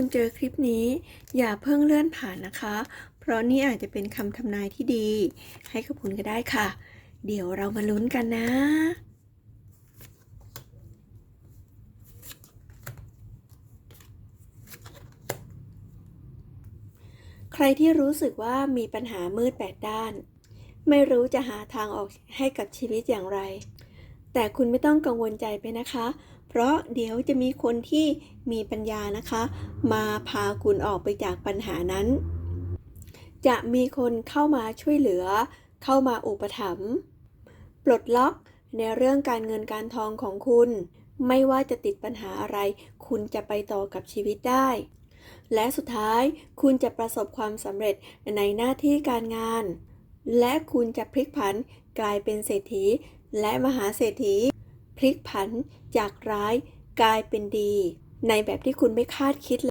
คุณเจอคลิปนี้ อย่าเพิ่งเลื่อนผ่านนะคะ เพราะนี่อาจจะเป็นคำทำนายที่ดี ให้กับคุณก็ได้ค่ะ เดี๋ยวเรามาลุ้นกันนะใครที่รู้สึกว่ามีปัญหามืดแปดด้าน ไม่รู้จะหาทางออกให้กับชีวิตอย่างไร แต่คุณไม่ต้องกังวลใจไปนะคะ เพราะเดี๋ยวจะมีคนที่มีปัญญานะคะ มาพาคุณออกไปจากปัญหานั้น จะมีคนเข้ามาช่วยเหลือ เข้ามาอุปถัมภ์ปลดล็อกในเรื่องการเงินการทองของคุณ ไม่ว่าจะติดปัญหาอะไร คุณจะไปต่อกับชีวิตได้ และสุดท้ายคุณจะประสบความสำเร็จในหน้าที่การงาน และคุณจะพลิกผันกลายเป็นเศรษฐี และมหาเศรษฐี พลิกผันจากร้ายกลายเป็นดี ในแบบที่คุณไม่คาดคิด